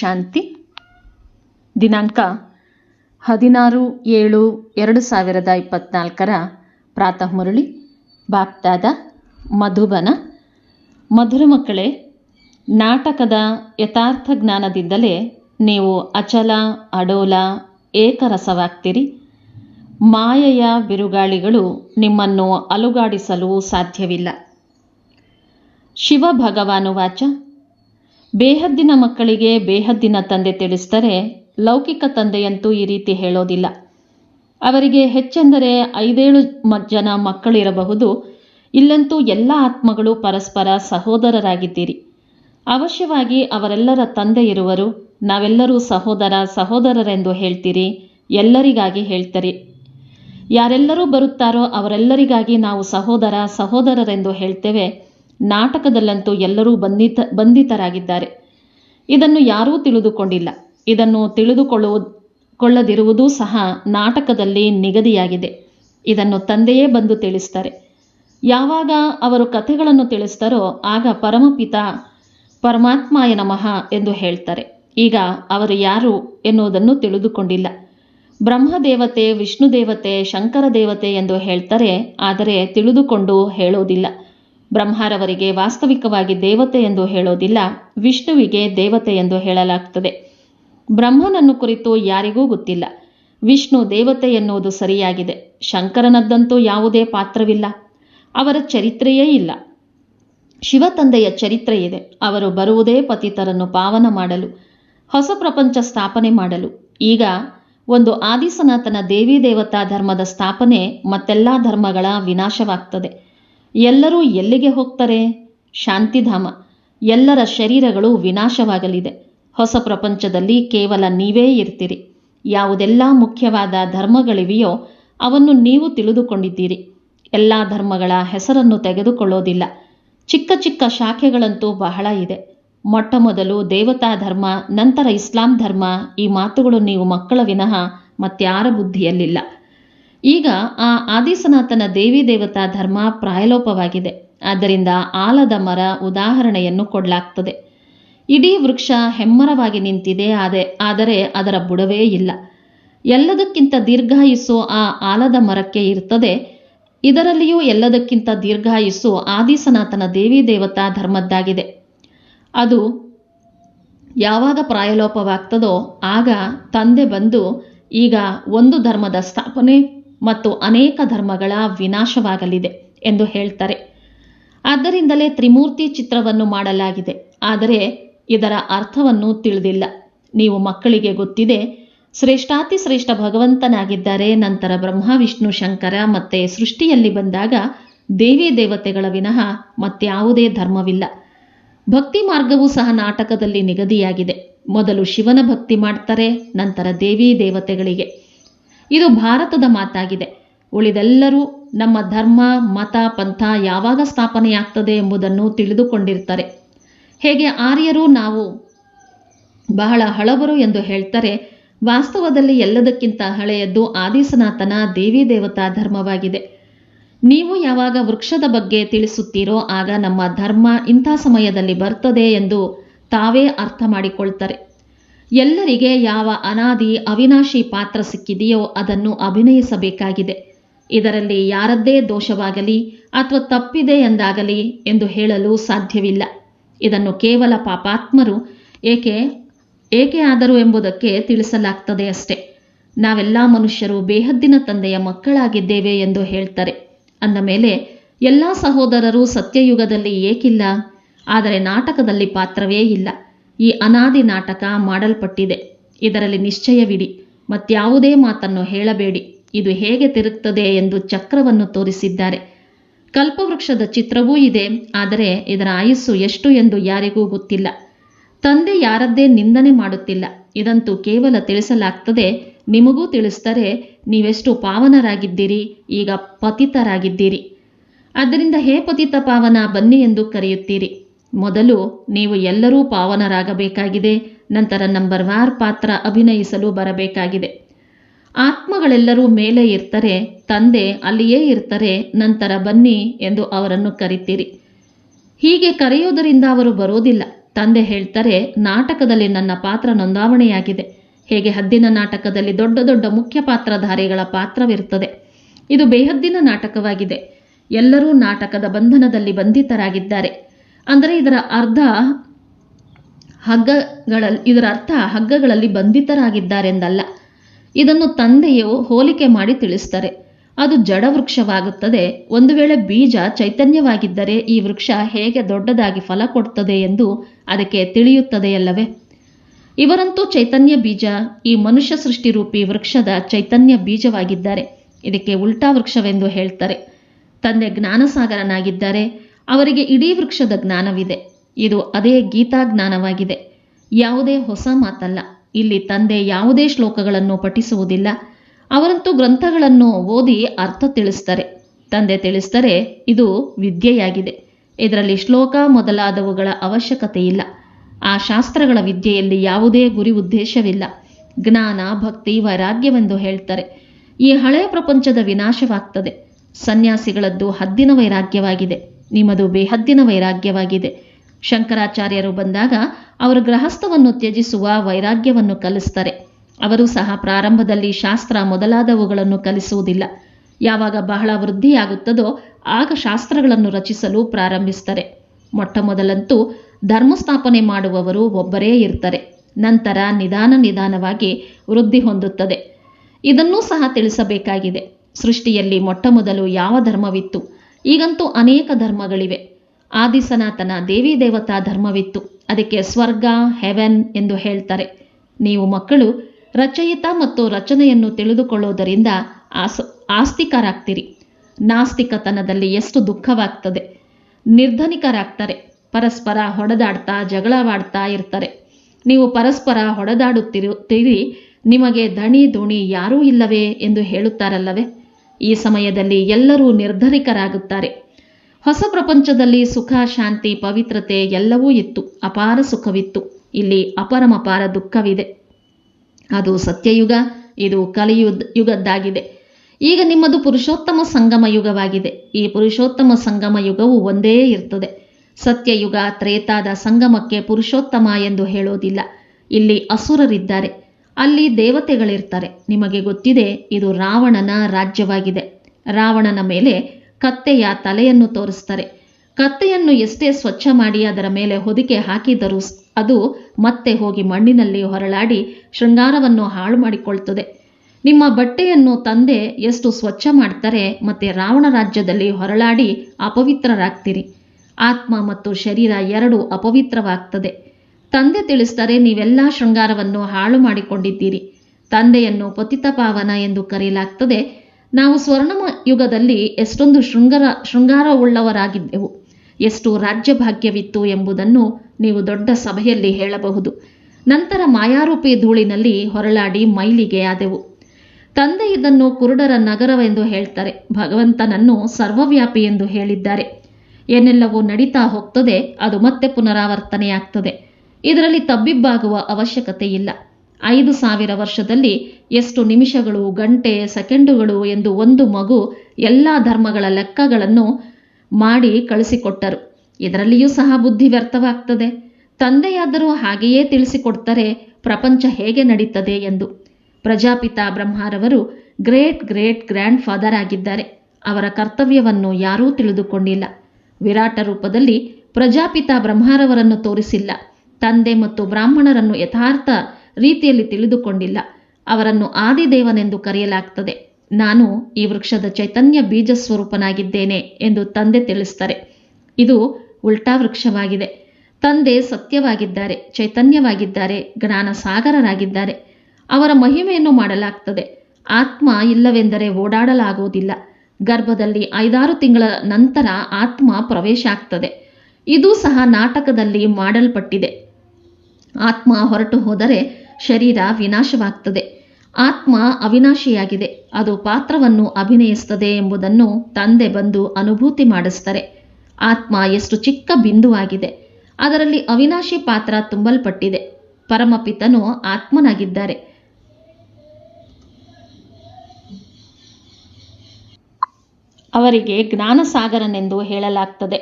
ಶಾಂತಿ. ದಿನಾಂಕ ಹದಿನಾರು ಏಳು ಎರಡು ಸಾವಿರದ ಇಪ್ಪತ್ನಾಲ್ಕರ ಪ್ರಾತಃ ಮುರಳಿ ಬಾಕ್ತಾದ ಮಧುಬನ. ಮಧುರ ಮಕ್ಕಳೇ, ನಾಟಕದ ಯಥಾರ್ಥ ಜ್ಞಾನದಿಂದಲೇ ನೀವು ಅಚಲ, ಅಡೋಲ, ಏಕರಸವಾಗ್ತೀರಿ. ಮಾಯೆಯ ಬಿರುಗಾಳಿಗಳು ನಿಮ್ಮನ್ನು ಅಲುಗಾಡಿಸಲು ಸಾಧ್ಯವಿಲ್ಲ. ಶಿವ ಭಗವಾನು ವಾಚ ಬೇಹದ್ದಿನ ಮಕ್ಕಳಿಗೆ ಬೇಹದ್ದಿನ ತಂದೆ ತಿಳಿಸ್ತಾರೆ ಲೌಕಿಕ ತಂದೆಯಂತೂ ಈ ರೀತಿ ಹೇಳೋದಿಲ್ಲ. ಅವರಿಗೆ ಹೆಚ್ಚೆಂದರೆ ಐದೇಳು ಜನ ಮಕ್ಕಳಿರಬಹುದು. ಇಲ್ಲಂತೂ ಎಲ್ಲ ಆತ್ಮಗಳು ಪರಸ್ಪರ ಸಹೋದರರಾಗಿದ್ದೀರಿ. ಅವಶ್ಯವಾಗಿ ಅವರೆಲ್ಲರ ತಂದೆ ಇರುವರು. ನಾವೆಲ್ಲರೂ ಸಹೋದರ ಸಹೋದರರೆಂದು ಹೇಳ್ತೀರಿ, ಎಲ್ಲರಿಗಾಗಿ ಹೇಳ್ತೀರಿ. ಯಾರೆಲ್ಲರೂ ಬರುತ್ತಾರೋ ಅವರೆಲ್ಲರಿಗಾಗಿ ನಾವು ಸಹೋದರ ಸಹೋದರರೆಂದು ಹೇಳ್ತೇವೆ. ನಾಟಕದಲ್ಲಂತೂ ಎಲ್ಲರೂ ಬಂಧಿತ, ಬಂಧಿತರಾಗಿದ್ದಾರೆ. ಇದನ್ನು ಯಾರೂ ತಿಳಿದುಕೊಂಡಿಲ್ಲ. ಇದನ್ನು ತಿಳಿದುಕೊಳ್ಳುವ ಕೊಳ್ಳದಿರುವುದೂ ಸಹ ನಾಟಕದಲ್ಲಿ ನಿಗದಿಯಾಗಿದೆ. ಇದನ್ನು ತಂದೆಯೇ ಬಂದು ತಿಳಿಸ್ತಾರೆ. ಯಾವಾಗ ಅವರು ಕಥೆಗಳನ್ನು ತಿಳಿಸ್ತಾರೋ ಆಗ ಪರಮಪಿತ ಪರಮಾತ್ಮಾಯ ನಮಃ ಎಂದು ಹೇಳ್ತಾರೆ. ಈಗ ಅವರು ಯಾರು ಎನ್ನುವುದನ್ನು ತಿಳಿದುಕೊಂಡಿಲ್ಲ. ಬ್ರಹ್ಮದೇವತೆ ವಿಷ್ಣು ದೇವತೆ ಶಂಕರ ದೇವತೆ ಎಂದು ಹೇಳ್ತಾರೆ, ಆದರೆ ತಿಳಿದುಕೊಂಡು ಹೇಳೋದಿಲ್ಲ. ಬ್ರಹ್ಮರವರಿಗೆ ವಾಸ್ತವಿಕವಾಗಿ ದೇವತೆ ಎಂದು ಹೇಳೋದಿಲ್ಲ, ವಿಷ್ಣುವಿಗೆ ದೇವತೆ ಎಂದು ಹೇಳಲಾಗ್ತದೆ. ಬ್ರಹ್ಮನನ್ನು ಕುರಿತು ಯಾರಿಗೂ ಗೊತ್ತಿಲ್ಲ. ವಿಷ್ಣು ದೇವತೆ ಎನ್ನುವುದು ಸರಿಯಾಗಿದೆ. ಶಂಕರನದ್ದಂತೂ ಯಾವುದೇ ಪಾತ್ರವಿಲ್ಲ. ಅವರ ಚರಿತ್ರೆಯೇ ಇಲ್ಲ. ಶಿವತಂದೆಯ ಚರಿತ್ರೆ ಇದೆ. ಅವರು ಬರುವುದೇ ಪತಿತರನ್ನು ಪಾವನ ಮಾಡಲು, ಹೊಸ ಪ್ರಪಂಚ ಸ್ಥಾಪನೆ ಮಾಡಲು. ಈಗ ಒಂದು ಆದಿಸನಾತನ ದೇವಿ ದೇವತಾ ಧರ್ಮದ ಸ್ಥಾಪನೆ ಮತ್ತೆಲ್ಲ ಧರ್ಮಗಳ ವಿನಾಶವಾಗ್ತದೆ. ಎಲ್ಲರೂ ಎಲ್ಲಿಗೆ ಹೋಗ್ತಾರೆ? ಶಾಂತಿಧಾಮ. ಎಲ್ಲರ ಶರೀರಗಳು ವಿನಾಶವಾಗಲಿದೆ. ಹೊಸ ಪ್ರಪಂಚದಲ್ಲಿ ಕೇವಲ ನೀವೇ ಇರ್ತೀರಿ. ಯಾವುದೆಲ್ಲ ಮುಖ್ಯವಾದ ಧರ್ಮಗಳಿವೆಯೋ ಅವನ್ನು ನೀವು ತಿಳಿದುಕೊಂಡಿದ್ದೀರಿ. ಎಲ್ಲ ಧರ್ಮಗಳ ಹೆಸರನ್ನು ತೆಗೆದುಕೊಳ್ಳೋದಿಲ್ಲ. ಚಿಕ್ಕ ಚಿಕ್ಕ ಶಾಖೆಗಳಂತೂ ಬಹಳ ಇದೆ. ಮೊಟ್ಟ ಮೊದಲು ದೇವತಾ ಧರ್ಮ, ನಂತರ ಇಸ್ಲಾಂ ಧರ್ಮ, ಈ ಮಾತುಗಳು ನೀವು ಮಕ್ಕಳ ವಿನಃ ಮತ್ಯಾರ ಬುದ್ಧಿಯಲ್ಲಿಲ್ಲ. ಈಗ ಆ ಆದಿಸನಾತನ ದೇವಿ ದೇವತಾ ಧರ್ಮ ಪ್ರಾಯಲೋಪವಾಗಿದೆ. ಆದ್ದರಿಂದ ಆಲದ ಮರ ಉದಾಹರಣೆಯನ್ನು ಕೊಡಲಾಗ್ತದೆ. ಇಡೀ ವೃಕ್ಷ ಹೆಮ್ಮರವಾಗಿ ನಿಂತಿದೆ ಆದರೆ ಆದರೆ ಅದರ ಬುಡವೇ ಇಲ್ಲ. ಎಲ್ಲದಕ್ಕಿಂತ ದೀರ್ಘಾಯುಸ್ಸು ಆ ಆಲದ ಮರಕ್ಕೆ ಇರ್ತದೆ. ಇದರಲ್ಲಿಯೂ ಎಲ್ಲದಕ್ಕಿಂತ ದೀರ್ಘಾಯುಸ್ಸು ಆದಿಸನಾತನ ದೇವಿ ದೇವತಾ ಧರ್ಮದ್ದಾಗಿದೆ. ಅದು ಯಾವಾಗ ಪ್ರಾಯಲೋಪವಾಗ್ತದೋ ಆಗ ತಂದೆ ಬಂದು ಈಗ ಒಂದು ಧರ್ಮದ ಸ್ಥಾಪನೆ ಮತ್ತು ಅನೇಕ ಧರ್ಮಗಳ ವಿನಾಶವಾಗಲಿದೆ ಎಂದು ಹೇಳ್ತಾರೆ. ಆದ್ದರಿಂದಲೇ ತ್ರಿಮೂರ್ತಿ ಚಿತ್ರವನ್ನು ಮಾಡಲಾಗಿದೆ. ಆದರೆ ಇದರ ಅರ್ಥವನ್ನು ತಿಳಿದಿಲ್ಲ. ನೀವು ಮಕ್ಕಳಿಗೆ ಗೊತ್ತಿದೆ, ಶ್ರೇಷ್ಠಾತಿ ಶ್ರೇಷ್ಠ ಭಗವಂತನಾಗಿದ್ದಾರೆ. ನಂತರ ಬ್ರಹ್ಮ, ವಿಷ್ಣು, ಶಂಕರ ಮತ್ತೆ ಸೃಷ್ಟಿಯಲ್ಲಿ ಬಂದಾಗ ದೇವಿ ದೇವತೆಗಳ ವಿನಃ ಮತ್ಯಾವುದೇ ಧರ್ಮವಿಲ್ಲ. ಭಕ್ತಿ ಮಾರ್ಗವೂ ಸಹ ನಾಟಕದಲ್ಲಿ ನಿಗದಿಯಾಗಿದೆ. ಮೊದಲು ಶಿವನ ಭಕ್ತಿ ಮಾಡ್ತಾರೆ, ನಂತರ ದೇವಿ ದೇವತೆಗಳಿಗೆ. ಇದು ಭಾರತದ ಮಾತಾಗಿದೆ. ಉಳಿದೆಲ್ಲರೂ ನಮ್ಮ ಧರ್ಮ, ಮತ, ಪಂಥ ಯಾವಾಗ ಸ್ಥಾಪನೆಯಾಗ್ತದೆ ಎಂಬುದನ್ನು ತಿಳಿದುಕೊಂಡಿರ್ತಾರೆ ಹೇಗೆ ಆರ್ಯರು ನಾವು ಬಹಳ ಹಳಬರು ಎಂದು ಹೇಳ್ತಾರೆ, ವಾಸ್ತವದಲ್ಲಿ ಎಲ್ಲದಕ್ಕಿಂತ ಹಳೆಯದ್ದು ಆದಿಸನಾತನ ದೇವಿ ದೇವತಾ ಧರ್ಮವಾಗಿದೆ. ನೀವು ಯಾವಾಗ ವೃಕ್ಷದ ಬಗ್ಗೆ ತಿಳಿಸುತ್ತೀರೋ ಆಗ ನಮ್ಮ ಧರ್ಮ ಇಂಥ ಸಮಯದಲ್ಲಿ ಬರ್ತದೆ ಎಂದು ತಾವೇ ಅರ್ಥ ಮಾಡಿಕೊಳ್ತಾರೆ. ಎಲ್ಲರಿಗೆ ಯಾವ ಅನಾದಿ ಅವಿನಾಶಿ ಪಾತ್ರ ಸಿಕ್ಕಿದೆಯೋ ಅದನ್ನು ಅಭಿನಯಿಸಬೇಕಾಗಿದೆ. ಇದರಲ್ಲಿ ಯಾರದ್ದೇ ದೋಷವಾಗಲಿ ಅಥವಾ ತಪ್ಪಿದೆ ಎಂದಾಗಲಿ ಎಂದು ಹೇಳಲು ಸಾಧ್ಯವಿಲ್ಲ. ಇದನ್ನು ಕೇವಲ ಪಾಪಾತ್ಮರು ಏಕೆ ಏಕೆ ಆದರು ಎಂಬುದಕ್ಕೆ ತಿಳಿಸಲಾಗ್ತದೆ ಅಷ್ಟೆ. ನಾವೆಲ್ಲ ಮನುಷ್ಯರು ಬೇಹದ್ದಿನ ತಂದೆಯ ಮಕ್ಕಳಾಗಿದ್ದೇವೆ ಎಂದು ಹೇಳ್ತಾರೆ. ಅಂದ ಮೇಲೆ, ಎಲ್ಲ ಸಹೋದರರು ಸತ್ಯಯುಗದಲ್ಲಿ ಏಕಿಲ್ಲ, ಆದರೆ ನಾಟಕದಲ್ಲಿ ಪಾತ್ರವೇ ಇಲ್ಲ. ಈ ಅನಾದಿ ನಾಟಕ ಮಾಡಲ್ಪಟ್ಟಿದೆ. ಇದರಲ್ಲಿ ನಿಶ್ಚಯವಿಡಿ, ಮತ್ಯಾವುದೇ ಮಾತನ್ನು ಹೇಳಬೇಡಿ. ಇದು ಹೇಗೆ ತಿರುಗ್ತದೆ ಎಂದು ಚಕ್ರವನ್ನು ತೋರಿಸಿದ್ದಾರೆ. ಕಲ್ಪವೃಕ್ಷದ ಚಿತ್ರವೂ ಇದೆ, ಆದರೆ ಇದರ ಆಯುಸ್ಸು ಎಷ್ಟು ಎಂದು ಯಾರಿಗೂ ಗೊತ್ತಿಲ್ಲ. ತಂದೆ ಯಾರದ್ದೇ ನಿಂದನೆ ಮಾಡುತ್ತಿಲ್ಲ. ಇದಂತೂ ಕೇವಲ ತಿಳಿಸಲಾಗ್ತದೆ, ನಿಮಗೂ ತಿಳಿಸ್ತಾರೆ ನೀವೆಷ್ಟು ಪಾವನರಾಗಿದ್ದೀರಿ, ಈಗ ಪತಿತರಾಗಿದ್ದೀರಿ. ಆದ್ದರಿಂದ ಹೇ ಪತಿತ ಪಾವನ, ಬನ್ನಿ ಎಂದು ಕರೆಯುತ್ತೀರಿ. ಮೊದಲು ನೀವು ಎಲ್ಲರೂ ಪಾವನರಾಗಬೇಕಾಗಿದೆ, ನಂತರ ನಂಬರ್ ವಾರ್ ಪಾತ್ರ ಅಭಿನಯಿಸಲು ಬರಬೇಕಾಗಿದೆ. ಆತ್ಮಗಳೆಲ್ಲರೂ ಮೇಲೆ ಇರ್ತಾರೆ, ತಂದೆ ಅಲ್ಲಿಯೇ ಇರ್ತಾರೆ, ನಂತರ ಬನ್ನಿ ಎಂದು ಅವರನ್ನು ಕರಿತೀರಿ. ಹೀಗೆ ಕರೆಯುವುದರಿಂದ ಅವರು ಬರೋದಿಲ್ಲ. ತಂದೆ ಹೇಳ್ತಾರೆ, ನಾಟಕದಲ್ಲಿ ನನ್ನ ಪಾತ್ರ ನೋಂದಾವಣೆಯಾಗಿದೆ. ಹೇಗೆ ಹದ್ದಿನ ನಾಟಕದಲ್ಲಿ ದೊಡ್ಡ ದೊಡ್ಡ ಮುಖ್ಯ ಪಾತ್ರಧಾರಿಗಳ ಪಾತ್ರವಿರುತ್ತದೆ. ಇದು ಬೇಹದ್ದಿನ ನಾಟಕವಾಗಿದೆ. ಎಲ್ಲರೂ ನಾಟಕದ ಬಂಧನದಲ್ಲಿ ಬಂಧಿತರಾಗಿದ್ದಾರೆ. ಅಂದರೆ ಇದರ ಅರ್ಧ ಹಗ್ಗಗಳಲ್ಲಿ ಇದರ ಅರ್ಥ ಹಗ್ಗಗಳಲ್ಲಿ ಬಂಧಿತರಾಗಿದ್ದಾರೆಂದಲ್ಲ. ಇದನ್ನು ತಂದೆಯು ಹೋಲಿಕೆ ಮಾಡಿ ತಿಳಿಸ್ತಾರೆ. ಅದು ಜಡ ವೃಕ್ಷವಾಗುತ್ತದೆ ಒಂದು ವೇಳೆ ಬೀಜ ಚೈತನ್ಯವಾಗಿದ್ದರೆ ಈ ವೃಕ್ಷ ಹೇಗೆ ದೊಡ್ಡದಾಗಿ ಫಲ ಕೊಡ್ತದೆ ಎಂದು ಅದಕ್ಕೆ ತಿಳಿಯುತ್ತದೆಯಲ್ಲವೇ? ಇವರಂತೂ ಚೈತನ್ಯ ಬೀಜ, ಈ ಮನುಷ್ಯ ಸೃಷ್ಟಿ ರೂಪಿ ವೃಕ್ಷದ ಚೈತನ್ಯ ಬೀಜವಾಗಿದ್ದಾರೆ. ಇದಕ್ಕೆ ಉಲ್ಟಾ ವೃಕ್ಷವೆಂದು ಹೇಳ್ತಾರೆ. ತಂದೆ ಜ್ಞಾನಸಾಗರನಾಗಿದ್ದಾರೆ. ಅವರಿಗೆ ಇಡೀ ವೃಕ್ಷದ ಜ್ಞಾನವಿದೆ. ಇದು ಅದೇ ಗೀತಾ ಜ್ಞಾನವಾಗಿದೆ. ಯಾವುದೇ ಹೊಸ ಮಾತಲ್ಲ. ಇಲ್ಲಿ ತಂದೆ ಯಾವುದೇ ಶ್ಲೋಕಗಳನ್ನು ಪಠಿಸುವುದಿಲ್ಲ. ಅವರಂತೂ ಗ್ರಂಥಗಳನ್ನು ಓದಿ ಅರ್ಥ ತಿಳಿಸ್ತಾರೆ. ತಂದೆ ತಿಳಿಸ್ತಾರೆ, ಇದು ವಿದ್ಯೆಯಾಗಿದೆ. ಇದರಲ್ಲಿ ಶ್ಲೋಕ ಮೊದಲಾದವುಗಳ ಅವಶ್ಯಕತೆ ಇಲ್ಲ ಆ ಶಾಸ್ತ್ರಗಳ ವಿದ್ಯೆಯಲ್ಲಿ ಯಾವುದೇ ಗುರಿ ಉದ್ದೇಶವಿಲ್ಲ. ಜ್ಞಾನ, ಭಕ್ತಿ ವೈರಾಗ್ಯವೆಂದು ಹೇಳ್ತಾರೆ. ಈ ಹಳೆಯ ಪ್ರಪಂಚದ ವಿನಾಶವಾಗ್ತದೆ. ಸನ್ಯಾಸಿಗಳದ್ದು ಹದ್ದಿನ ವೈರಾಗ್ಯವಾಗಿದೆ ನಿಮ್ಮದು ಬೇಹದ್ದಿನ ವೈರಾಗ್ಯವಾಗಿದೆ. ಶಂಕರಾಚಾರ್ಯರು ಬಂದಾಗ ಅವರು ಗೃಹಸ್ಥವನ್ನು ತ್ಯಜಿಸುವ ವೈರಾಗ್ಯವನ್ನು ಕಲಿಸ್ತಾರೆ. ಅವರು ಸಹ ಪ್ರಾರಂಭದಲ್ಲಿ ಶಾಸ್ತ್ರ ಮೊದಲಾದವುಗಳನ್ನು ಕಲಿಸುವುದಿಲ್ಲ. ಯಾವಾಗ ಬಹಳ ವೃದ್ಧಿಯಾಗುತ್ತದೋ ಆಗ ಶಾಸ್ತ್ರಗಳನ್ನು ರಚಿಸಲು ಪ್ರಾರಂಭಿಸ್ತಾರೆ. ಮೊಟ್ಟ ಮೊದಲಂತೂ ಧರ್ಮಸ್ಥಾಪನೆ ಮಾಡುವವರು ಒಬ್ಬರೇ ಇರ್ತಾರೆ. ನಂತರ ನಿಧಾನ ನಿಧಾನವಾಗಿ ವೃದ್ಧಿ ಹೊಂದುತ್ತದೆ. ಇದನ್ನೂ ಸಹ ತಿಳಿಸಬೇಕಾಗಿದೆ. ಸೃಷ್ಟಿಯಲ್ಲಿ ಮೊಟ್ಟ ಮೊದಲು ಯಾವ ಧರ್ಮವಿತ್ತು? ಈಗಂತೂ ಅನೇಕ ಧರ್ಮಗಳಿವೆ. ಆದಿಸನಾತನ ದೇವಿ ದೇವತಾ ಧರ್ಮವಿತ್ತು. ಅದಕ್ಕೆ ಸ್ವರ್ಗ ಹೆವೆನ್ ಎಂದು ಹೇಳ್ತಾರೆ. ನೀವು ಮಕ್ಕಳು, ರಚಯಿತ ಮತ್ತು ರಚನೆಯನ್ನು ತಿಳಿದುಕೊಳ್ಳುವುದರಿಂದ ಆಸ, ಆಸ್ತಿಕರಾಗ್ತೀರಿ. ನಾಸ್ತಿಕತನದಲ್ಲಿ ಎಷ್ಟು ದುಃಖವಾಗ್ತದೆ. ನಿರ್ಧನಿಕರಾಗ್ತಾರೆ. ಪರಸ್ಪರ ಹೊಡೆದಾಡ್ತಾ, ಜಗಳವಾಡ್ತಾ ಇರ್ತಾರೆ. ನೀವು ಪರಸ್ಪರ ಹೊಡೆದಾಡುತ್ತಿರುತ್ತೀರಿ ನಿಮಗೆ ದಣಿ ದುಣಿ ಯಾರೂ ಇಲ್ಲವೇ ಎಂದು ಹೇಳುತ್ತಾರಲ್ಲವೇ? ಈ ಸಮಯದಲ್ಲಿ ಎಲ್ಲರೂ ನಿರ್ಧರಿಕರಾಗುತ್ತಾರೆ. ಹೊಸ ಪ್ರಪಂಚದಲ್ಲಿ ಸುಖ, ಶಾಂತಿ, ಪವಿತ್ರತೆ ಎಲ್ಲವೂ ಇತ್ತು. ಅಪಾರ ಸುಖವಿತ್ತು. ಇಲ್ಲಿ ಅಪರಮಪಾರ ದುಃಖವಿದೆ. ಅದು ಸತ್ಯಯುಗ, ಇದು ಕಲಿಯುದ್ ಯುಗದ್ದಾಗಿದೆ. ಈಗ ನಿಮ್ಮದು ಪುರುಷೋತ್ತಮ ಸಂಗಮ ಯುಗವಾಗಿದೆ. ಈ ಪುರುಷೋತ್ತಮ ಸಂಗಮ ಯುಗವು ಒಂದೇ ಇರ್ತದೆ. ಸತ್ಯಯುಗ ತ್ರೇತಾದ ಸಂಗಮಕ್ಕೆ ಪುರುಷೋತ್ತಮ ಎಂದು ಹೇಳೋದಿಲ್ಲ. ಇಲ್ಲಿ ಅಸುರರಿದ್ದಾರೆ. ಅಲ್ಲಿ ದೇವತೆಗಳಿರ್ತಾರೆ. ನಿಮಗೆ ಗೊತ್ತಿದೆ, ಇದು ರಾವಣನ ರಾಜ್ಯವಾಗಿದೆ. ರಾವಣನ ಮೇಲೆ ಕತ್ತೆಯ ತಲೆಯನ್ನು ತೋರಿಸ್ತಾರೆ. ಕತ್ತೆಯನ್ನು ಎಷ್ಟೇ ಸ್ವಚ್ಛ ಮಾಡಿ ಅದರ ಮೇಲೆ ಹೊದಿಕೆ ಹಾಕಿದರೂ ಅದು ಮತ್ತೆ ಹೋಗಿ ಮಣ್ಣಿನಲ್ಲಿ ಹೊರಳಾಡಿ ಶೃಂಗಾರವನ್ನು ಹಾಳು ಮಾಡಿಕೊಳ್ತದೆ. ನಿಮ್ಮ ಬಟ್ಟೆಯನ್ನು ತಂದೆ ಎಷ್ಟು ಸ್ವಚ್ಛ ಮಾಡ್ತಾರೆ ಮತ್ತೆ ರಾವಣ ರಾಜ್ಯದಲ್ಲಿ ಹೊರಳಾಡಿ ಅಪವಿತ್ರರಾಗ್ತೀರಿ. ಆತ್ಮ ಮತ್ತು ಶರೀರ ಎರಡು ಅಪವಿತ್ರವಾಗ್ತದೆ. ತಂದೆ ತಿಳಿಸ್ತಾರೆ ನೀವೆಲ್ಲ ಶೃಂಗಾರವನ್ನು ಹಾಳು ಮಾಡಿಕೊಂಡಿದ್ದೀರಿ. ತಂದೆಯನ್ನು ಪತಿತ ಪಾವನ ಎಂದು ಕರೆಯಲಾಗ್ತದೆ. ನಾವು ಸ್ವರ್ಣಮ ಯುಗದಲ್ಲಿ ಎಷ್ಟೊಂದು ಶೃಂಗಾರ, ಶೃಂಗಾರವುಳ್ಳವರಾಗಿದ್ದೆವು. ಎಷ್ಟು ರಾಜ್ಯ ಭಾಗ್ಯವಿತ್ತು ಎಂಬುದನ್ನು ನೀವು ದೊಡ್ಡ ಸಭೆಯಲ್ಲಿ ಹೇಳಬಹುದು. ನಂತರ ಮಾಯಾರೂಪಿ ಧೂಳಿನಲ್ಲಿ ಹೊರಳಾಡಿ ಮೈಲಿಗೆ ಆದೆವು. ತಂದೆ ಇದನ್ನು ಕುರುಡರ ನಗರವೆಂದು ಹೇಳ್ತಾರೆ. ಭಗವಂತನನ್ನು ಸರ್ವವ್ಯಾಪಿ ಎಂದು ಹೇಳಿದ್ದಾರೆ. ಏನೆಲ್ಲವೂ ನಡೀತಾ ಹೋಗ್ತದೆ. ಅದು ಮತ್ತೆ ಪುನರಾವರ್ತನೆಯಾಗ್ತದೆ. ಇದರಲ್ಲಿ ತಬ್ಬಿಬ್ಬಾಗುವ ಅವಶ್ಯಕತೆ ಇಲ್ಲ ಐದು ಸಾವಿರ ವರ್ಷದಲ್ಲಿ ಎಷ್ಟು ನಿಮಿಷಗಳು, ಗಂಟೆ, ಸೆಕೆಂಡುಗಳು ಎಂದು ಒಂದು ಮಗು ಎಲ್ಲ ಧರ್ಮಗಳ ಲೆಕ್ಕಗಳನ್ನು ಮಾಡಿ ಕಳಿಸಿಕೊಟ್ಟರು. ಇದರಲ್ಲಿಯೂ ಸಹ ಬುದ್ಧಿ ವ್ಯರ್ಥವಾಗ್ತದೆ. ತಂದೆಯಾದರೂ ಹಾಗೆಯೇ ತಿಳಿಸಿಕೊಡ್ತಾರೆ, ಪ್ರಪಂಚ ಹೇಗೆ ನಡೀತದೆ ಎಂದು. ಪ್ರಜಾಪಿತ ಬ್ರಹ್ಮಾರವರು ಗ್ರೇಟ್ ಗ್ರೇಟ್ ಗ್ರ್ಯಾಂಡ್ ಫಾದರ್ ಆಗಿದ್ದಾರೆ. ಅವರ ಕರ್ತವ್ಯವನ್ನು ಯಾರೂ ತಿಳಿದುಕೊಂಡಿಲ್ಲ. ವಿರಾಟ ರೂಪದಲ್ಲಿ ಪ್ರಜಾಪಿತ ಬ್ರಹ್ಮಾರವರನ್ನು ತೋರಿಸಿಲ್ಲ. ತಂದೆ ಮತ್ತು ಬ್ರಾಹ್ಮಣರನ್ನು ಯಥಾರ್ಥ ರೀತಿಯಲ್ಲಿ ತಿಳಿದುಕೊಂಡಿಲ್ಲ. ಅವರನ್ನು ಆದಿದೇವನೆಂದು ಕರೆಯಲಾಗ್ತದೆ. ನಾನು ಈ ವೃಕ್ಷದ ಚೈತನ್ಯ ಬೀಜ ಸ್ವರೂಪನಾಗಿದ್ದೇನೆ ಎಂದು ತಂದೆ ತಿಳಿಸ್ತಾರೆ ಇದು ಉಲ್ಟಾ ವೃಕ್ಷವಾಗಿದೆ. ತಂದೆ ಸತ್ಯವಾಗಿದ್ದಾರೆ, ಚೈತನ್ಯವಾಗಿದ್ದಾರೆ ಜ್ಞಾನ ಸಾಗರರಾಗಿದ್ದಾರೆ ಅವರ ಮಹಿಮೆಯನ್ನು ಮಾಡಲಾಗ್ತದೆ. ಆತ್ಮ ಇಲ್ಲವೆಂದರೆ ಓಡಾಡಲಾಗುವುದಿಲ್ಲ. ಗರ್ಭದಲ್ಲಿ ಐದಾರು ತಿಂಗಳ ನಂತರ ಆತ್ಮ ಪ್ರವೇಶ ಆಗ್ತದೆ ಇದು ಸಹ ನಾಟಕದಲ್ಲಿ ಮಾಡಲ್ಪಟ್ಟಿದೆ. ಆತ್ಮ ಹೊರಟು ಹೋದರೆ ಶರೀರ ವಿನಾಶವಾಗ್ತದೆ. ಆತ್ಮ ಅವಿನಾಶಿಯಾಗಿದೆ. ಅದು ಪಾತ್ರವನ್ನು ಅಭಿನಯಿಸುತ್ತದೆ ಎಂಬುದನ್ನು ತಂದೆ ಬಂದು ಅನುಭೂತಿ ಮಾಡಿಸ್ತಾರೆ. ಆತ್ಮ ಎಷ್ಟು ಚಿಕ್ಕ ಬಿಂದುವಾಗಿದೆ. ಅದರಲ್ಲಿ ಅವಿನಾಶಿ ಪಾತ್ರ ತುಂಬಲ್ಪಟ್ಟಿದೆ. ಪರಮಪಿತನು ಆತ್ಮನಾಗಿದ್ದಾರೆ. ಅವರಿಗೆ ಜ್ಞಾನಸಾಗರನೆಂದು ಹೇಳಲಾಗ್ತದೆ.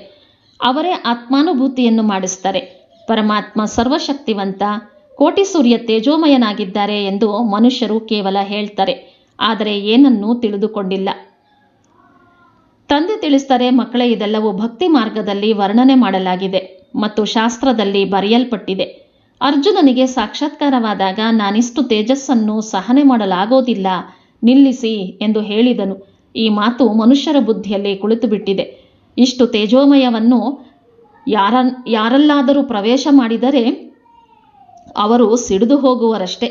ಅವರೇ ಆತ್ಮಾನುಭೂತಿಯನ್ನು ಮಾಡಿಸ್ತಾರೆ. ಪರಮಾತ್ಮ ಸರ್ವಶಕ್ತಿವಂತ, ಕೋಟಿ ಸೂರ್ಯ ತೇಜೋಮಯನಾಗಿದ್ದಾರೆ ಎಂದು ಮನುಷ್ಯರು ಕೇವಲ ಹೇಳ್ತಾರೆ. ಆದರೆ ಏನನ್ನೂ ತಿಳಿದುಕೊಂಡಿಲ್ಲ. ತಂದೆ ತಿಳಿಸ್ತಾರೆ ಮಕ್ಕಳೇ ಇದೆಲ್ಲವೂ ಭಕ್ತಿ ಮಾರ್ಗದಲ್ಲಿ ವರ್ಣನೆ ಮಾಡಲಾಗಿದೆ ಮತ್ತು ಶಾಸ್ತ್ರದಲ್ಲಿ ಬರೆಯಲ್ಪಟ್ಟಿದೆ. ಅರ್ಜುನನಿಗೆ ಸಾಕ್ಷಾತ್ಕಾರವಾದಾಗ ನಾನಿಷ್ಟು ತೇಜಸ್ಸನ್ನು ಸಹನೆ ಮಾಡಲಾಗೋದಿಲ್ಲ, ನಿಲ್ಲಿಸಿ ಎಂದು ಹೇಳಿದನು. ಈ ಮಾತು ಮನುಷ್ಯರ ಬುದ್ಧಿಯಲ್ಲಿ ಕುಳಿತುಬಿಟ್ಟಿದೆ. ಇಷ್ಟು ತೇಜೋಮಯವನ್ನು ಯಾರ ಯಾರಲ್ಲಾದರೂ ಪ್ರವೇಶ ಮಾಡಿದರೆ ಅವರು ಸಿಡಿದು ಹೋಗುವರಷ್ಟೇ.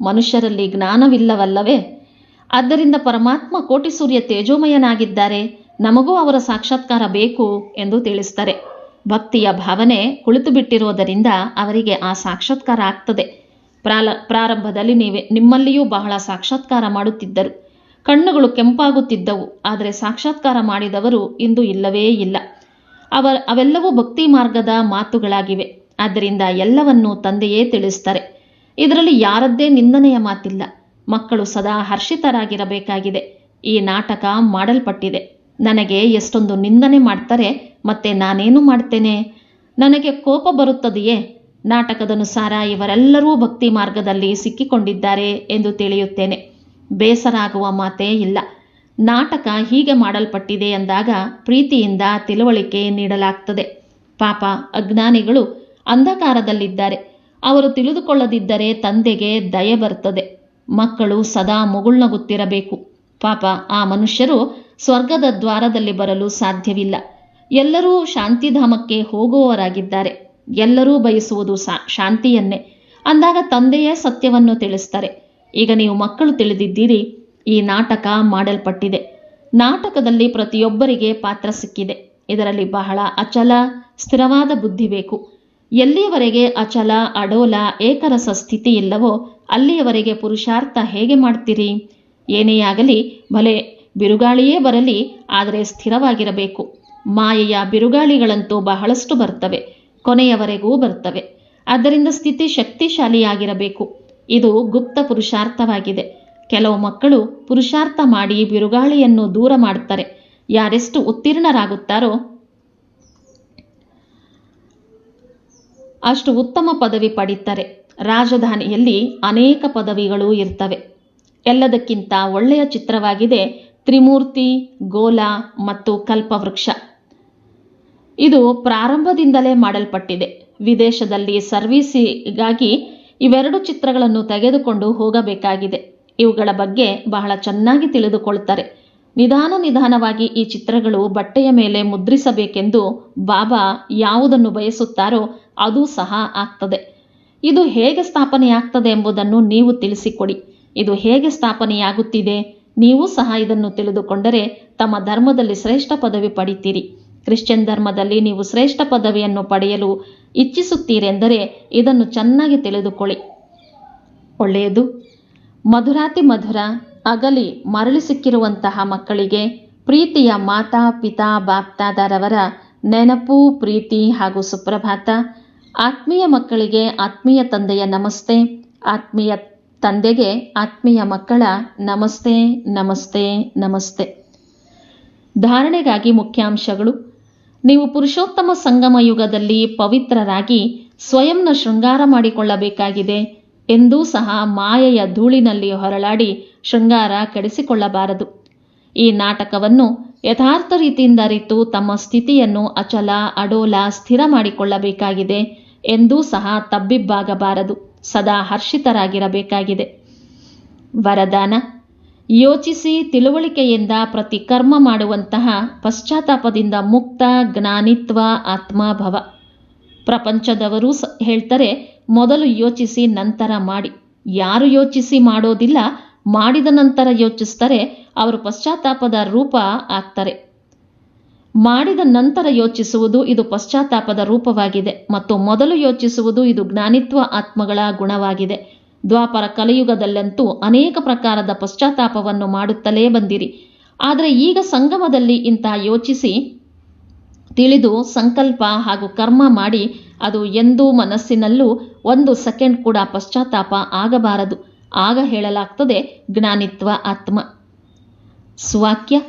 ಮನುಷ್ಯರಲ್ಲಿ ಜ್ಞಾನವಿಲ್ಲವಲ್ಲವೇ? ಆದ್ದರಿಂದ ಪರಮಾತ್ಮ ಕೋಟಿ ಸೂರ್ಯ ತೇಜೋಮಯನಾಗಿದ್ದಾರೆ. ನಮಗೂ ಅವರ ಸಾಕ್ಷಾತ್ಕಾರ ಬೇಕು ಎಂದು ತಿಳಿಸ್ತಾರೆ ಭಕ್ತಿಯ ಭಾವನೆ ಕುಳಿತು ಬಿಟ್ಟಿರುವುದರಿಂದ ಅವರಿಗೆ ಆ ಸಾಕ್ಷಾತ್ಕಾರ ಆಗ್ತದೆ. ಪ್ರಾಲ ಪ್ರಾರಂಭದಲ್ಲಿ ನೀವೇ ನಿಮ್ಮಲ್ಲಿಯೂ ಬಹಳ ಸಾಕ್ಷಾತ್ಕಾರ ಮಾಡುತ್ತಿದ್ದರು. ಕಣ್ಣುಗಳು ಕೆಂಪಾಗುತ್ತಿದ್ದವು. ಆದರೆ ಸಾಕ್ಷಾತ್ಕಾರ ಮಾಡಿದವರು ಇಂದು ಇಲ್ಲವೇ ಇಲ್ಲ. ಅವ, ಅವೆಲ್ಲವೂ ಭಕ್ತಿ ಮಾರ್ಗದ ಮಾತುಗಳಾಗಿವೆ. ಆದ್ದರಿಂದ ಎಲ್ಲವನ್ನೂ ತಂದೆಯೇ ತಿಳಿಸ್ತಾರೆ. ಇದರಲ್ಲಿ ಯಾರದ್ದೇ ನಿಂದನೆಯ ಮಾತಿಲ್ಲ. ಮಕ್ಕಳು ಸದಾ ಹರ್ಷಿತರಾಗಿರಬೇಕಾಗಿದೆ. ಈ ನಾಟಕ ಮಾಡಲ್ಪಟ್ಟಿದೆ. ನನಗೆ ಎಷ್ಟೊಂದು ನಿಂದನೆ ಮಾಡ್ತಾರೆ, ಮತ್ತೆ ನಾನೇನು ಮಾಡ್ತೇನೆ? ನನಗೆ ಕೋಪ ಬರುತ್ತದೆಯೇ? ನಾಟಕದನುಸಾರ ಇವರೆಲ್ಲರೂ ಭಕ್ತಿ ಮಾರ್ಗದಲ್ಲಿ ಸಿಕ್ಕಿಕೊಂಡಿದ್ದಾರೆ ಎಂದು ತಿಳಿಯುತ್ತೇನೆ. ಬೇಸರ ಆಗುವ ಮಾತೇ ಇಲ್ಲ. ನಾಟಕ ಹೀಗೆ ಮಾಡಲ್ಪಟ್ಟಿದೆ ಎಂದಾಗ ಪ್ರೀತಿಯಿಂದ ತಿಳುವಳಿಕೆ ನೀಡಲಾಗ್ತದೆ. ಪಾಪ ಅಜ್ಞಾನಿಗಳು ಅಂಧಕಾರದಲ್ಲಿದ್ದಾರೆ. ಅವರು ತಿಳಿದುಕೊಳ್ಳದಿದ್ದರೆ ತಂದೆಗೆ ದಯೆ ಬರ್ತದೆ ಮಕ್ಕಳು ಸದಾ ಮುಗುಳ್ನಗುತ್ತಿರಬೇಕು. ಪಾಪ ಆ ಮನುಷ್ಯರು ಸ್ವರ್ಗದ ದ್ವಾರದಲ್ಲಿ ಬರಲು ಸಾಧ್ಯವಿಲ್ಲ. ಎಲ್ಲರೂ ಶಾಂತಿಧಾಮಕ್ಕೆ ಹೋಗುವವರಾಗಿದ್ದಾರೆ. ಎಲ್ಲರೂ ಬಯಸುವುದು ಶಾಂತಿಯನ್ನೇ. ಅಂದಾಗ ತಂದೆಯೇ ಸತ್ಯವನ್ನು ತಿಳಿಸ್ತಾರೆ. ಈಗ ನೀವು ಮಕ್ಕಳು ತಿಳಿದಿದ್ದೀರಿ. ಈ ನಾಟಕ ಮಾಡಲ್ಪಟ್ಟಿದೆ. ನಾಟಕದಲ್ಲಿ ಪ್ರತಿಯೊಬ್ಬರಿಗೆ ಪಾತ್ರ ಸಿಕ್ಕಿದೆ. ಇದರಲ್ಲಿ ಬಹಳ ಅಚಲ, ಸ್ಥಿರವಾದ ಬುದ್ಧಿ ಬೇಕು. ಎಲ್ಲಿಯವರೆಗೆ ಅಚಲ, ಅಡೋಲ, ಏಕರಸ ಸ್ಥಿತಿ ಇಲ್ಲವೋ ಅಲ್ಲಿಯವರೆಗೆ ಪುರುಷಾರ್ಥ ಹೇಗೆ ಮಾಡ್ತೀರಿ? ಏನೇ ಆಗಲಿ ಭಲೆ ಬಿರುಗಾಳಿಯೇ ಬರಲಿ, ಆದರೆ ಸ್ಥಿರವಾಗಿರಬೇಕು. ಮಾಯೆಯ ಬಿರುಗಾಳಿಗಳಂತೂ ಬಹಳಷ್ಟು ಬರ್ತವೆ, ಕೊನೆಯವರೆಗೂ ಬರ್ತವೆ. ಆದ್ದರಿಂದ ಸ್ಥಿತಿ ಶಕ್ತಿಶಾಲಿಯಾಗಿರಬೇಕು. ಇದು ಗುಪ್ತ ಪುರುಷಾರ್ಥವಾಗಿದೆ. ಕೆಲವು ಮಕ್ಕಳು ಪುರುಷಾರ್ಥ ಮಾಡಿ ಬಿರುಗಾಳಿಯನ್ನು ದೂರ ಮಾಡುತ್ತಾರೆ. ಯಾರೆಷ್ಟು ಉತ್ತೀರ್ಣರಾಗುತ್ತಾರೋ ಅಷ್ಟು ಉತ್ತಮ ಪದವಿ ಪಡೀತಾರೆ. ರಾಜಧಾನಿಯಲ್ಲಿ ಅನೇಕ ಪದವಿಗಳು ಇರ್ತವೆ. ಎಲ್ಲದಕ್ಕಿಂತ ಒಳ್ಳೆಯ ಚಿತ್ರವಾಗಿದೆ ತ್ರಿಮೂರ್ತಿ, ಗೋಲ ಮತ್ತು ಕಲ್ಪವೃಕ್ಷ. ಇದು ಪ್ರಾರಂಭದಿಂದಲೇ ಮಾಡಲ್ಪಟ್ಟಿದೆ. ವಿದೇಶದಲ್ಲಿ ಸರ್ವೀಸಿಗಾಗಿ ಇವೆರಡು ಚಿತ್ರಗಳನ್ನು ತೆಗೆದುಕೊಂಡು ಹೋಗಬೇಕಾಗಿದೆ. ಇವುಗಳ ಬಗ್ಗೆ ಬಹಳ ಚೆನ್ನಾಗಿ ತಿಳಿದುಕೊಳ್ತಾರೆ ನಿಧಾನ ನಿಧಾನವಾಗಿ ಈ ಚಿತ್ರಗಳು ಬಟ್ಟೆಯ ಮೇಲೆ ಮುದ್ರಿಸಬೇಕೆಂದು ಬಾಬಾ ಯಾವುದನ್ನು ಬಯಸುತ್ತಾರೋ ಅದು ಸಹ ಆಗ್ತದೆ. ಇದು ಹೇಗೆ ಸ್ಥಾಪನೆಯಾಗ್ತದೆ ಎಂಬುದನ್ನು ನೀವು ತಿಳಿಸಿಕೊಡಿ. ಇದು ಹೇಗೆ ಸ್ಥಾಪನೆಯಾಗುತ್ತಿದೆ ನೀವು ಸಹ ಇದನ್ನು ತಿಳಿದುಕೊಂಡರೆ ತಮ್ಮ ಧರ್ಮದಲ್ಲಿ ಶ್ರೇಷ್ಠ ಪದವಿ ಪಡಿತೀರಿ. ಕ್ರಿಶ್ಚಿಯನ್ ಧರ್ಮದಲ್ಲಿ ನೀವು ಶ್ರೇಷ್ಠ ಪದವಿಯನ್ನು ಪಡೆಯಲು ಇಚ್ಛಿಸುತ್ತೀರೆಂದರೆ ಇದನ್ನು ಚೆನ್ನಾಗಿ ತಿಳಿದುಕೊಳ್ಳಿ. ಒಳ್ಳೆಯದು. ಮಧುರಾತಿ ಮಧುರ, ಅಗಲಿ ಮರಳಿ ಸಿಕ್ಕಿರುವಂತಹ ಮಕ್ಕಳಿಗೆ ಪ್ರೀತಿಯ ಮಾತಾ, ಪಿತಾ, ಬಾಪ್ತಾದಾರವರ ನೆನಪು, ಪ್ರೀತಿ ಹಾಗೂ ಸುಪ್ರಭಾತ. ಆತ್ಮೀಯ ಮಕ್ಕಳಿಗೆ ಆತ್ಮೀಯ ತಂದೆಯ ನಮಸ್ತೆ, ಆತ್ಮೀಯ ತಂದೆಗೆ ಆತ್ಮೀಯ ಮಕ್ಕಳ ನಮಸ್ತೆ ನಮಸ್ತೆ ನಮಸ್ತೆ. ಧಾರಣೆಗಾಗಿ ಮುಖ್ಯಾಂಶಗಳು. ನೀವು ಪುರುಷೋತ್ತಮ ಸಂಗಮ ಯುಗದಲ್ಲಿ ಪವಿತ್ರರಾಗಿ ಸ್ವಯಂನ ಶೃಂಗಾರ ಮಾಡಿಕೊಳ್ಳಬೇಕಾಗಿದೆ. ಎಂದೂ ಸಹ ಮಾಯೆಯ ಧೂಳಿನಲ್ಲಿ ಹೊರಳಾಡಿ ಶೃಂಗಾರ ಕೆಡಿಸಿಕೊಳ್ಳಬಾರದು. ಈ ನಾಟಕವನ್ನು ಯಥಾರ್ಥ ರೀತಿಯಿಂದ ಅರಿತು ತಮ್ಮ ಸ್ಥಿತಿಯನ್ನು ಅಚಲ, ಅಡೋಲ, ಸ್ಥಿರ ಮಾಡಿಕೊಳ್ಳಬೇಕಾಗಿದೆ ಎಂದೂ ಸಹ ತಬ್ಬಿಬ್ಬಾಗಬಾರದು, ಸದಾ ಹರ್ಷಿತರಾಗಿರಬೇಕಾಗಿದೆ. ವರದಾನ, ಯೋಚಿಸಿ ತಿಳುವಳಿಕೆಯಿಂದ ಪ್ರತಿ ಕರ್ಮ ಮಾಡುವಂತಹ ಪಶ್ಚಾತ್ತಾಪದಿಂದ ಮುಕ್ತ ಜ್ಞಾನಿತ್ವ ಆತ್ಮಭವ. ಪ್ರಪಂಚದವರು ಹೇಳ್ತಾರೆ ಮೊದಲು ಯೋಚಿಸಿ, ನಂತರ ಮಾಡಿ. ಯಾರು ಯೋಚಿಸಿ ಮಾಡೋದಿಲ್ಲ, ಮಾಡಿದ ನಂತರ ಯೋಚಿಸ್ತಾರೆ, ಅವರು ಪಶ್ಚಾತ್ತಾಪದ ರೂಪ ಆಗ್ತಾರೆ. ಮಾಡಿದ ನಂತರ ಯೋಚಿಸುವುದು ಇದು ಪಶ್ಚಾತ್ತಾಪದ ರೂಪವಾಗಿದೆ, ಮತ್ತು ಮೊದಲು ಯೋಚಿಸುವುದು ಇದು ಜ್ಞಾನಿತ್ವ ಆತ್ಮಗಳ ಗುಣವಾಗಿದೆ. ದ್ವಾಪರ ಕಲಿಯುಗದಲ್ಲಂತೂ ಅನೇಕ ಪ್ರಕಾರದ ಪಶ್ಚಾತ್ತಾಪವನ್ನು ಮಾಡುತ್ತಲೇ ಬಂದಿರಿ. ಆದರೆ ಈಗ ಸಂಗಮದಲ್ಲಿ ಇಂತಹ ಯೋಚಿಸಿ, ತಿಳಿದು, ಸಂಕಲ್ಪ ಹಾಗೂ ಕರ್ಮ ಮಾಡಿ ಅದು ಎಂದೂ ಮನಸ್ಸಿನಲ್ಲೂ ಒಂದು ಸೆಕೆಂಡ್ ಕೂಡ ಪಶ್ಚಾತ್ತಾಪ ಆಗಬಾರದು. ಆಗ ಹೇಳಲಾಗ್ತದೆ, ಜ್ಞಾನಿತ್ವ ಆತ್ಮ. ಸ್ವಾಕ್ಯ.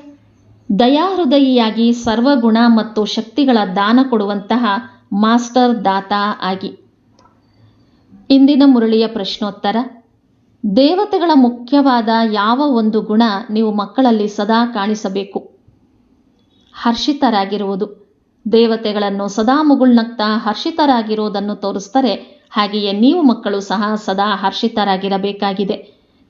ದಯಾಹೃದಯಿಯಾಗಿ ಸರ್ವಗುಣ ಮತ್ತು ಶಕ್ತಿಗಳ ದಾನ ಕೊಡುವಂತಹ ಮಾಸ್ಟರ್ ದಾತ ಆಗಿ. ಇಂದಿನ ಮುರಳಿಯ ಪ್ರಶ್ನೋತ್ತರ. ದೇವತೆಗಳ ಮುಖ್ಯವಾದ ಯಾವ ಒಂದು ಗುಣ ನೀವು ಮಕ್ಕಳಲ್ಲಿ ಸದಾ ಕಾಣಿಸಬೇಕು? ಹರ್ಷಿತರಾಗಿರುವುದು. ದೇವತೆಗಳನ್ನು ಸದಾ ಮುಗುಳ್ನಗ್ತಾ ಹರ್ಷಿತರಾಗಿರುವುದನ್ನು ತೋರಿಸ್ತಾರೆ. ಹಾಗೆಯೇ ನೀವು ಮಕ್ಕಳು ಸಹ ಸದಾ ಹರ್ಷಿತರಾಗಿರಬೇಕಾಗಿದೆ.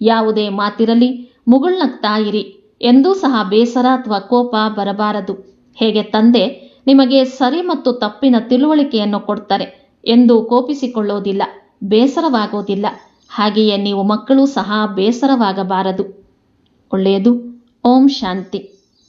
ಯಾವುದೇ ಮಾತಿರಲಿ, ಮುಗುಳ್ನಗ್ತಾ ಇರಿ ಎಂದೂ ಸಹ ಬೇಸರ ಅಥವಾ ಕೋಪ ಬರಬಾರದು. ಹೇಗೆ ತಂದೆ, ನಿಮಗೆ ಸರಿ ಮತ್ತು ತಪ್ಪಿನ ತಿಳುವಳಿಕೆಯನ್ನು ಕೊಡ್ತಾರೆ ಎಂದು ಕೋಪಿಸಿಕೊಳ್ಳೋದಿಲ್ಲ, ಬೇಸರವಾಗೋದಿಲ್ಲ. ಹಾಗೆಯೇ ನೀವು ಮಕ್ಕಳು ಸಹ ಬೇಸರವಾಗಬಾರದು. ಒಳ್ಳೆಯದು. ಓಂ ಶಾಂತಿ.